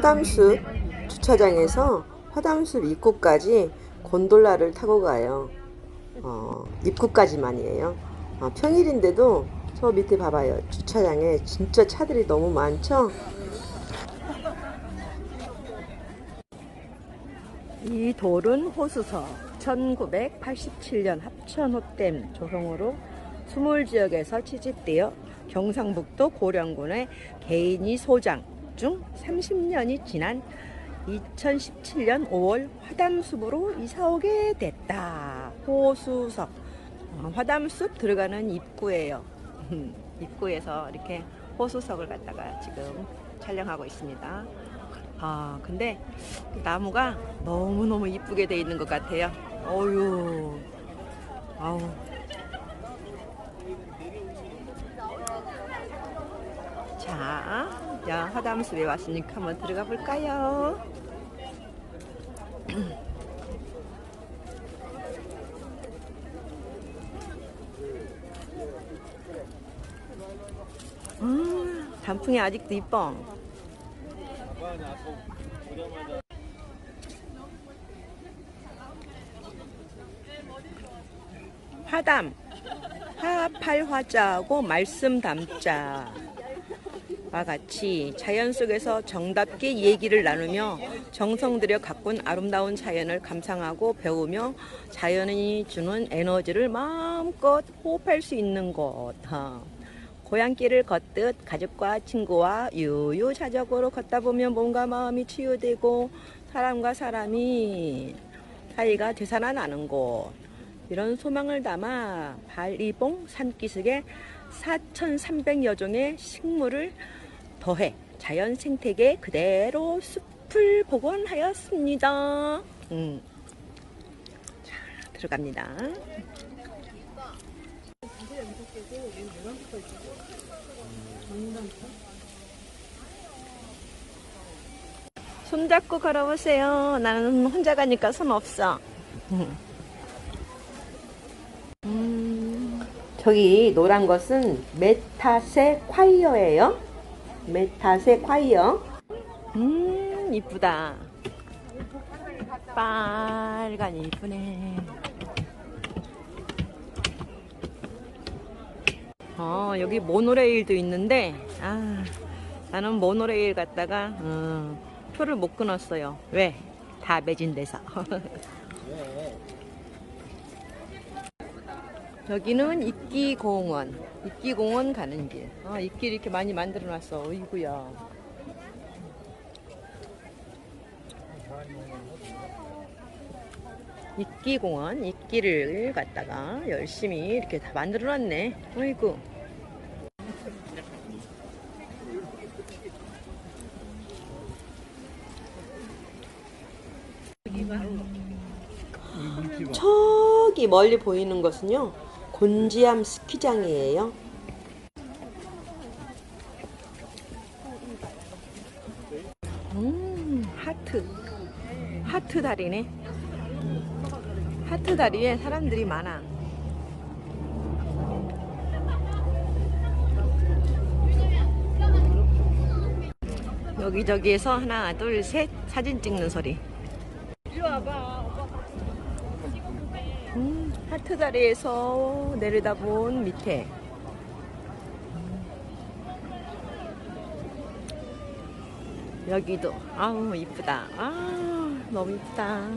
화담숲 주차장에서 화담숲 입구까지 곤돌라를 타고 가요. 어, 입구까지만이에요. 어, 평일인데도 저 밑에 봐봐요. 주차장에 진짜 차들이 너무 많죠? 이 돌은 호수서 1987년 합천호댐 조성으로 수몰 지역에서 채집되어 경상북도 고령군의 개인이 소장 중 30년이 지난 2017년 5월 화담숲으로 이사 오게 됐다. 호수석 어, 화담숲 들어가는 입구예요. 입구에서 이렇게 호수석을 갖다가 지금 촬영하고 있습니다. 아 근데 나무가 너무너무 이쁘게 돼 있는 것 같아요. 어유 아우 자, 자 화담숲에 왔으니까 한번 들어가 볼까요? 음, 단풍이 아직도 이뻐. 화담, 화팔화자하고 말씀 담자. 와 같이 자연 속에서 정답게 얘기를 나누며 정성 들여 가꾼 아름다운 자연을 감상하고 배우며 자연이 주는 에너지를 마음껏 호흡할 수 있는 곳. 어. 고향길을 걷듯 가족과 친구와 유유자적으로 걷다 보면 몸과 마음이 치유되고 사람과 사람이 사이가 되살아나는 곳. 이런 소망을 담아 발리봉 산기슭에 4,300여 종의 식물을 더해 자연 생태계 그대로 숲을 복원하였습니다. 음. 자, 들어갑니다. 손잡고 걸어보세요. 나는 혼자 가니까 손 없어. 음, 저기 노란 것은 메타세 콰이어예요. 메타세 콰이어. 음, 이쁘다. 빨간이 이쁘네. 어, 여기 모노레일도 있는데, 아, 나는 모노레일 갔다가, 어, 표를 못 끊었어요. 왜? 다 매진돼서. 여기는 이끼공원. 이끼공원 가는 길. 아, 이길 이렇게 많이 만들어 놨어. 어이구야. 이끼공원, 이끼를 갖다가 열심히 이렇게 다 만들어 놨네. 어이구. 저기 멀리 보이는 것은요 곤지암 스키장이에요. 음 하트 하트 다리네. 하트 다리에 사람들이 많아. 여기저기에서 하나 둘 셋 사진 찍는 소리. 음, 하트 다리에서 내려다본 밑에. 여기도. 아우 이쁘다. 아 너무 이쁘다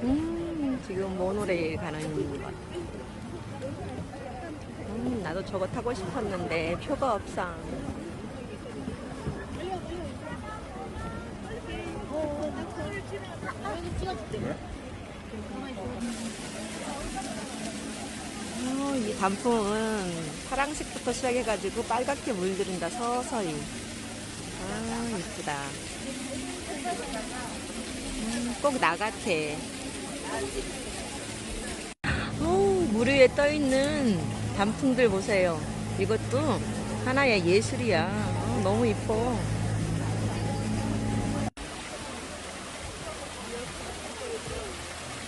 음, 지금 모노레일 가는 것. 음, 나도 저거 타고 싶었는데 표가 없어. 어, 이 단풍은 파랑색부터 시작해가지고 빨갛게 물들인다 서서히. 아 이쁘다. 음, 꼭 나 같아. 오, 물 위에 떠 있는 단풍들 보세요. 이것도 하나의 예술이야. 어, 너무 이뻐.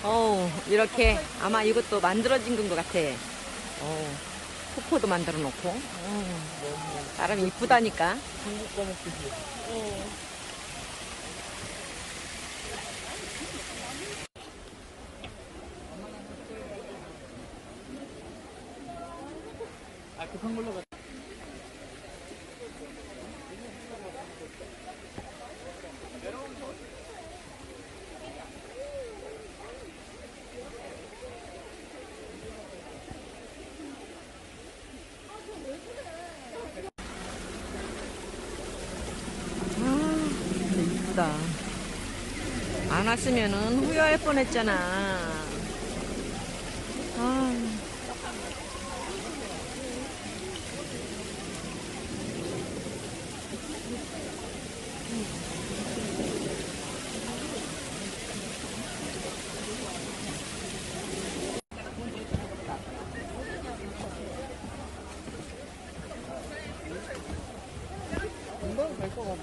어우, 이렇게 아마 이것도 만들어진 건것 같아. 어우, 포포도 만들어 놓고. 어, 나름 이쁘다니까. 중국 거 먹듯이. 아, 급한 걸로 가. 아, 이쁘다. 안 왔으면은 후회할 뻔했잖아. 아. 금방 될것 같아.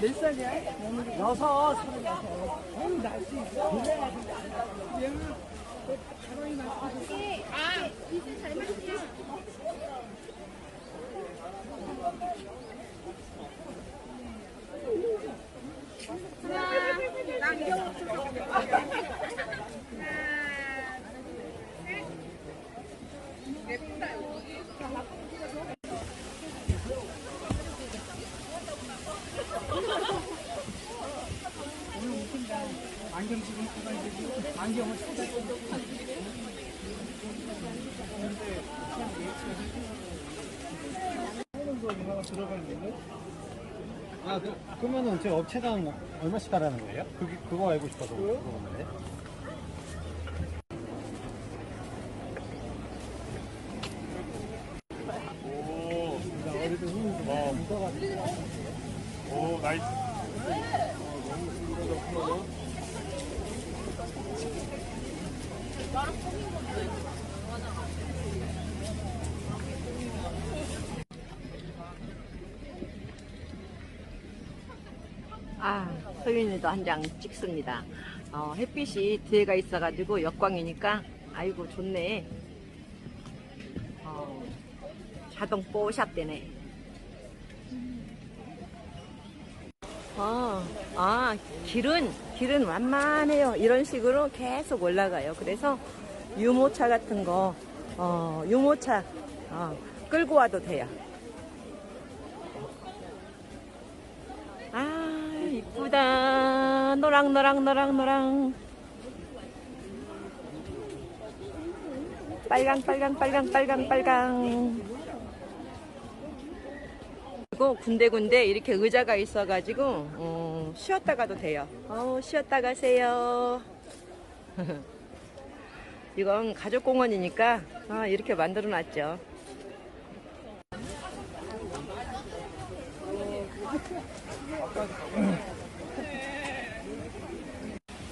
몇 살이야? 여섯. 어우, 날수 있어. 안경 지금 쓰가 이제 안경을 찾아. 하는 거 얼마나 들어가 있는데? 아, 그, 그러면은 저 업체당 얼마씩 하라는 거예요? 그게, 그거 알고 싶어서 물어봤는데. 오, 나 어디서 힘이 좀 묻어가지고. 오, 나이 스. 아, 소윤이도 한 장 찍습니다. 어, 햇빛이 뒤에가 있어가지고 역광이니까 아이고 좋네. 어, 자동 뽀샵 되네. 아, 아, 길은, 길은 완만해요. 이런 식으로 계속 올라가요. 그래서 유모차 같은 거, 어, 유모차, 어, 끌고 와도 돼요. 아, 이쁘다. 노랑, 노랑, 노랑, 노랑. 빨강, 빨강, 빨강, 빨강, 빨강. 그리고 군데군데 이렇게 의자가 있어가지고, 어, 쉬었다 가도 돼요. 어, 쉬었다 가세요. 이건 가족공원이니까, 아, 이렇게 만들어 놨죠.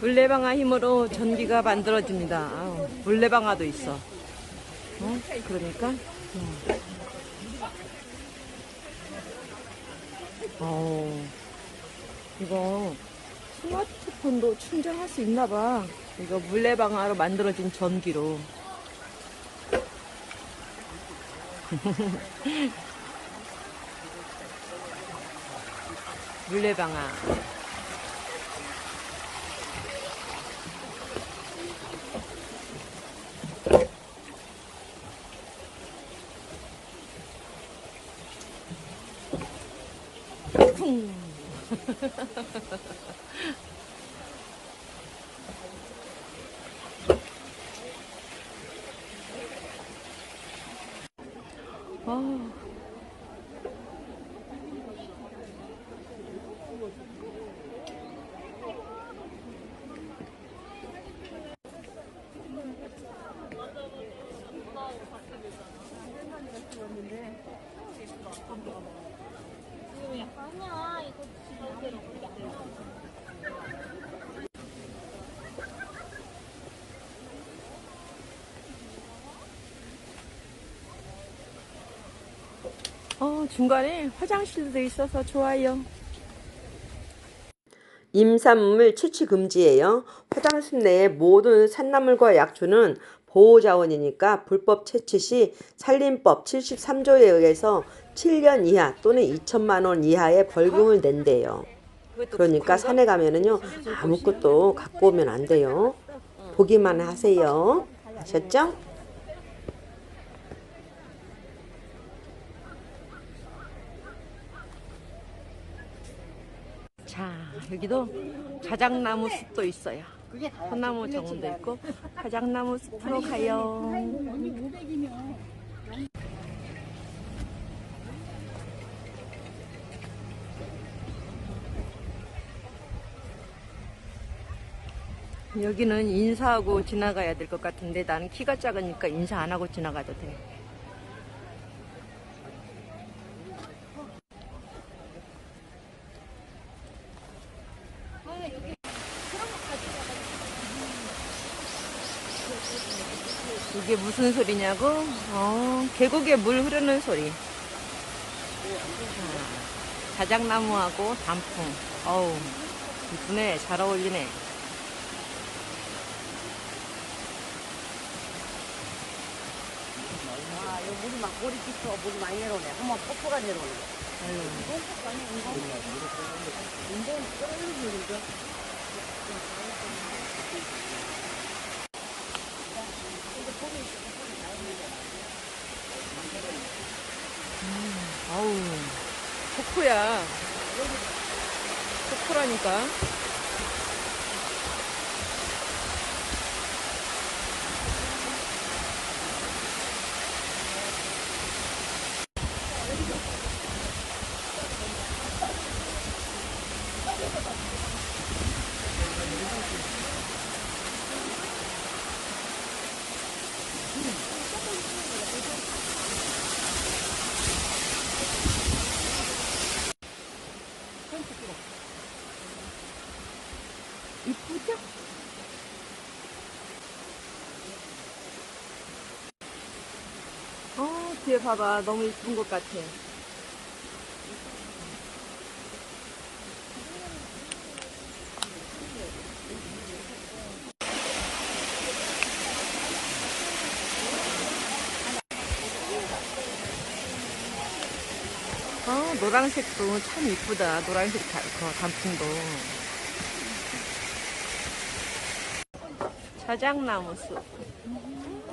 물레방아 힘으로 전기가 만들어집니다. 아우, 물레방아도 있어. 어? 그러니까. 음. 어, 이거 스마트폰도 충전할 수 있나 봐. 이거 물레방아로 만들어진 전기로. 물레방아. ハハハハ。 중간에 화장실도 있어서 좋아요. 임산물 채취 금지예요. 화장실 내의 모든 산나물과 약초는 보호자원이니까 불법 채취 시 살림법 73조에 의해서 7년 이하 또는 2천만 원 이하의 벌금을 낸대요. 그러니까 산에 가면은요 아무것도 갖고 오면 안 돼요. 보기만 하세요. 아셨죠? 자, 여기도 자작나무 숲도 있어요. 소나무 정원도 있고 자작나무 숲으로 가요. 여기는 인사하고 지나가야 될 것 같은데 나는 키가 작으니까 인사 안 하고 지나가도 돼. 이게 무슨 소리냐고? 어, 계곡에 물 흐르는 소리. 자, 자작나무하고 단풍. 어우, 이쁘네. 잘 어울리네. 아, 여기 물이 막 머리 깊어, 물이 많이 내려오네. 한번 폭포가 내려오네. 아 우, 폭포야. 폭포라니까. 봐봐. 너무 이쁜 것 같아. 어, 노란색도 참 이쁘다. 노란색 다, 그 단풍도. 자작나무 숲.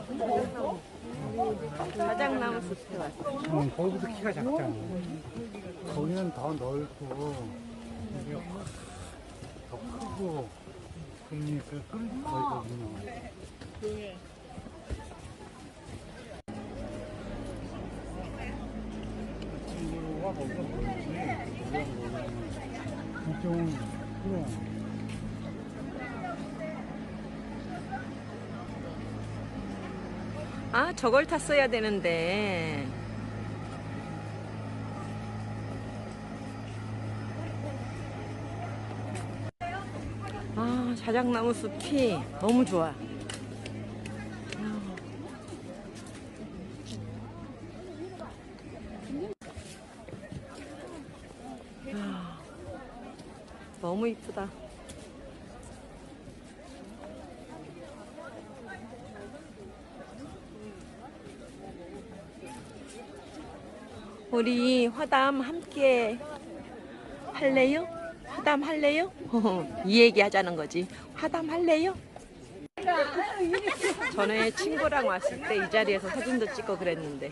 자작나무 숲에 왔어. 음, 거기도 키가 작잖아. 거기는 더 넓고, 이게 더 크고, 그러니까 거기서 모르지. 이쪽은 그래. 저걸 탔어야 되는데. 아, 자작나무 숲이 너무 좋아. 아, 너무 이쁘다. 우리 화담 함께 할래요? 화담 할래요? 이 얘기 하자는 거지. 화담 할래요? 전에 친구랑 왔을 때 이 자리에서 사진도 찍고 그랬는데.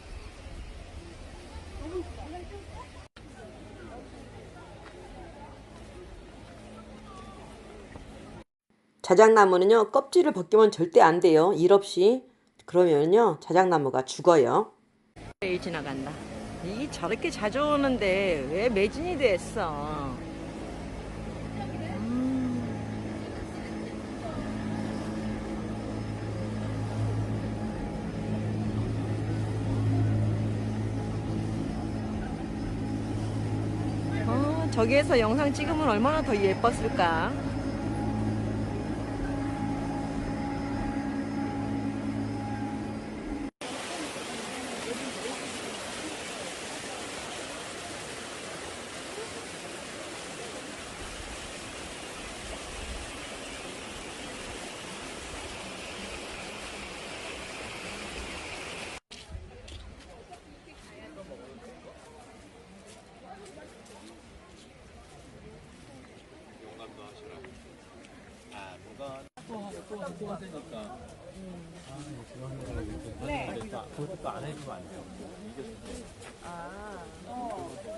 자작나무는요 껍질을 벗기면 절대 안 돼요. 일 없이 그러면요 자작나무가 죽어요. 왜 지나간다. 이게 저렇게 자주 오는데 왜 매진이 됐어? 음. 어, 저기에서 영상 찍으면 얼마나 더 예뻤을까?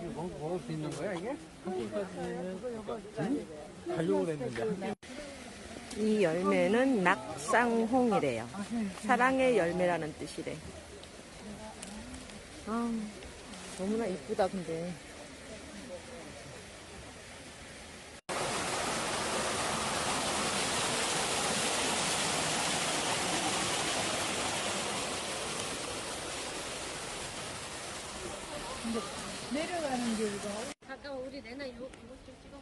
이거 먹, 먹을 수 있는 거야 이게? 이 열매는 낙상홍이래요. 사랑의 열매라는 뜻이래. 아, 너무나 이쁘다, 근데. 잠깐 우리 내나 이거 이거 좀 찍어.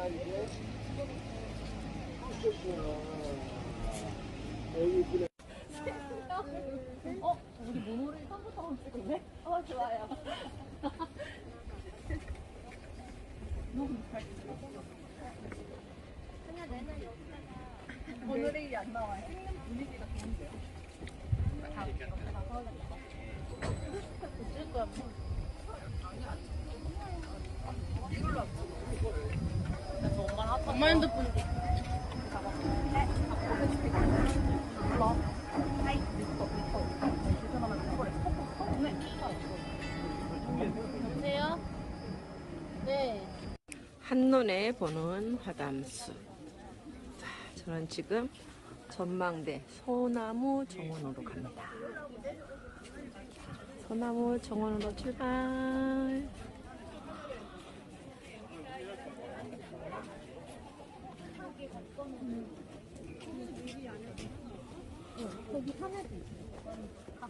엄마 한눈에 보는 화담수. 자, 저는 지금 전망대 소나무 정원으로 갑니다. 소나무 정원으로 출발. 아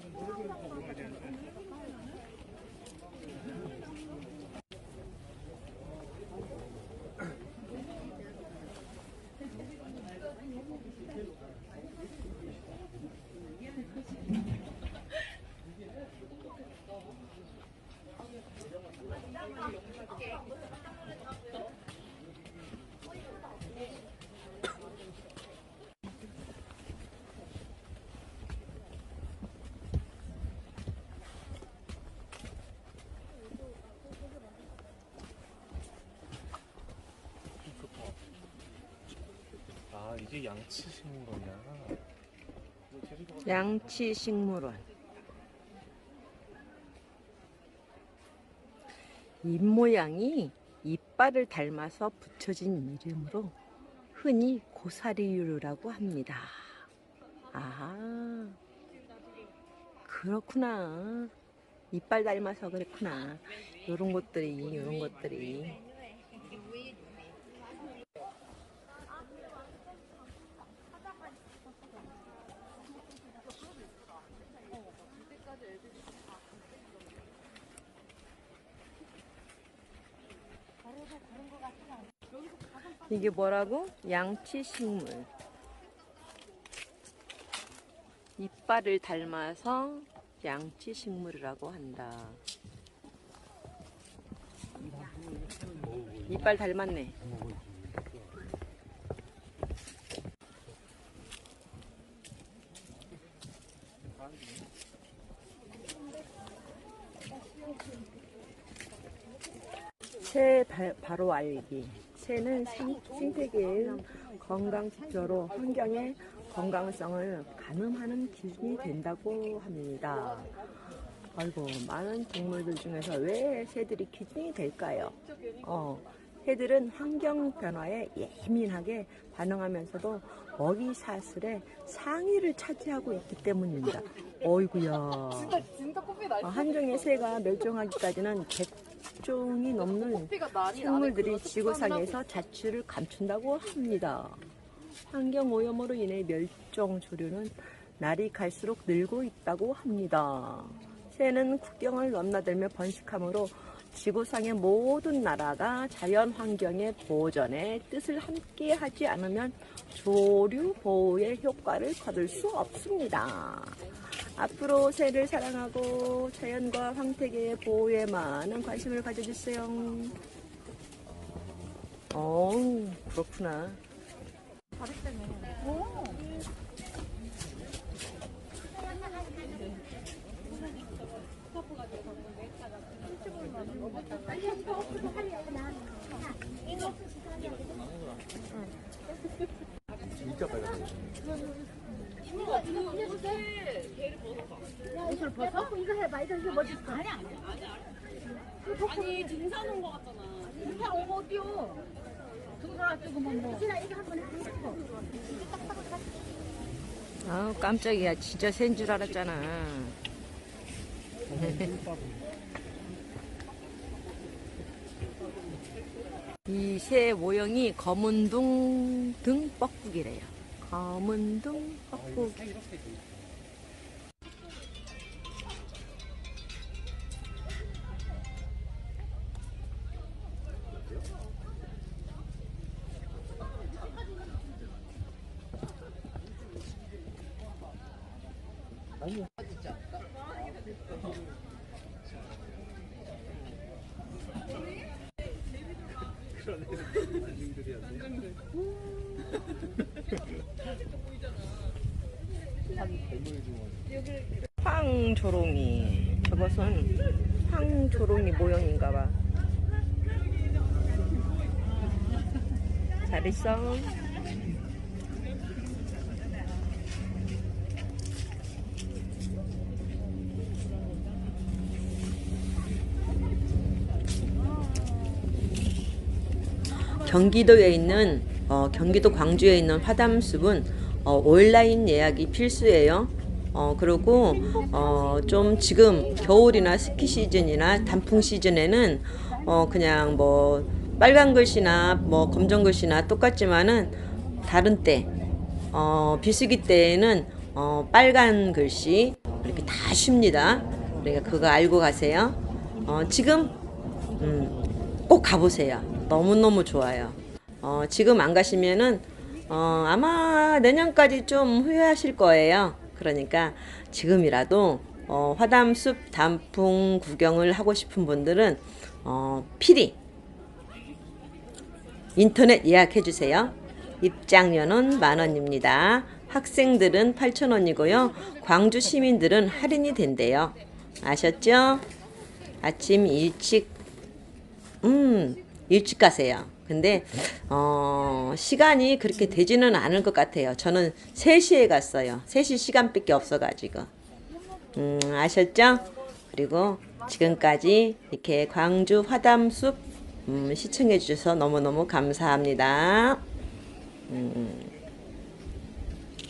이게 양치 식물원이야. 양치식물원. 입 모양이 이빨을 닮아서 붙여진 이름으로 흔히 고사리유라고 합니다. 아, 그렇구나. 이빨 닮아서 그랬구나. 요런 것들이, 요런 것들이. 이게 뭐라고? 양치식물. 이빨을 닮아서 양치식물이라고 한다. 이빨 닮았네. 새 바, 바로 알기. 새는 생- 생태계의 건강 지표로 환경의 건강성을 가늠하는 기준이 된다고 합니다. 아이고, 많은 동물들 중에서 왜 새들이 기준이 될까요? 어, 새들은 환경 변화에 예민하게 반응하면서도 먹이 사슬의 상위를 차지하고 있기 때문입니다. 어이구야. 어, 한 종의 새가 멸종하기까지는 100 종이 넘는 생물들이 지구상에서 자취를 감춘다고 합니다. 환경 오염으로 인해 멸종 조류는 날이 갈수록 늘고 있다고 합니다. 새는 국경을 넘나들며 번식하므로 지구상의 모든 나라가 자연 환경의 보전에 뜻을 함께 하지 않으면 조류 보호의 효과를 거둘 수 없습니다. 앞으로 새를 사랑하고 자연과 황태계의 보호에 많은 관심을 가져주세요. 어, 그렇구나. 옷을 벗어? 이거 해봐. 이거 이거 뭐지? 아니 아니 아니 등산 온 거 같잖아. 등산 온거 어디요? 등산 찍으면 뭐? 이거 한번 해봐. 아 깜짝이야. 진짜 새인 줄 알았잖아. 이 새 모형이 검은둥 등 뻐꾸기래요. 검은둥 뻐꾸기. 황조롱이. 저것은 황조롱이 모형인가 봐. 잘 있어. 경기도에 있는 어, 경기도 광주에 있는 화담숲은 어, 온라인 예약이 필수예요. 어, 그리고 어, 좀 지금 겨울이나 스키 시즌이나 단풍 시즌에는 어, 그냥 뭐 빨간 글씨나 뭐 검정 글씨나 똑같지만은 다른 때 어, 비수기 때에는 어, 빨간 글씨 이렇게 다 쉽니다. 그러니까 그거 알고 가세요. 어, 지금 음, 꼭 가보세요. 너무너무 좋아요. 어, 지금 안 가시면은, 어, 아마 내년까지 좀 후회하실 거예요. 그러니까 지금이라도, 어, 화담숲 단풍 구경을 하고 싶은 분들은, 어, 필히 인터넷 예약해 주세요. 입장료는 만 원입니다. 학생들은 8천 원이고요. 광주 시민들은 할인이 된대요. 아셨죠? 아침 일찍 음, 일찍 가세요. 근데, 어, 시간이 그렇게 되지는 않을 것 같아요. 저는 3시에 갔어요. 3시 시간밖에 없어가지고. 음, 아셨죠? 그리고 지금까지 이렇게 광주 화담숲 음, 시청해 주셔서 너무너무 감사합니다. 음,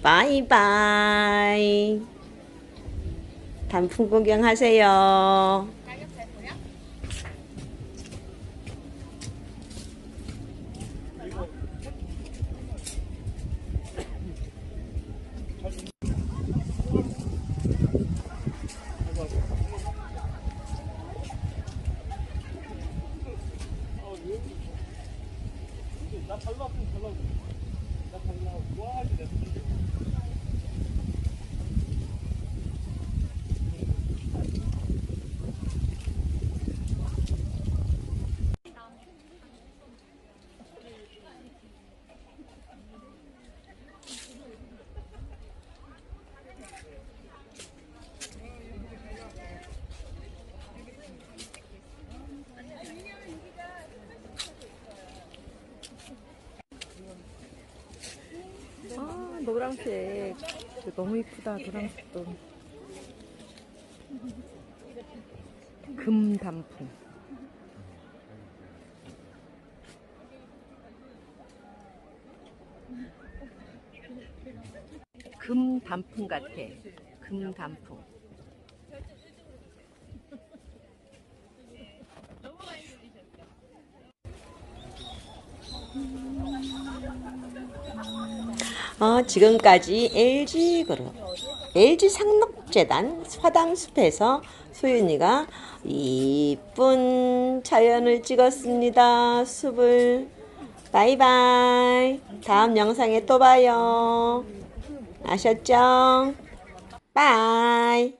바이바이. 단풍 구경하세요. 노란색. 너무 이쁘다, 노란색도. 금단풍. 금단풍 같아. 금단풍. 어, 지금까지 LG 그룹, LG 상록재단 화담숲에서 소윤이가 이쁜 자연을 찍었습니다. 숲을. 바이바이. 다음 영상에 또 봐요. 아셨죠? 바이.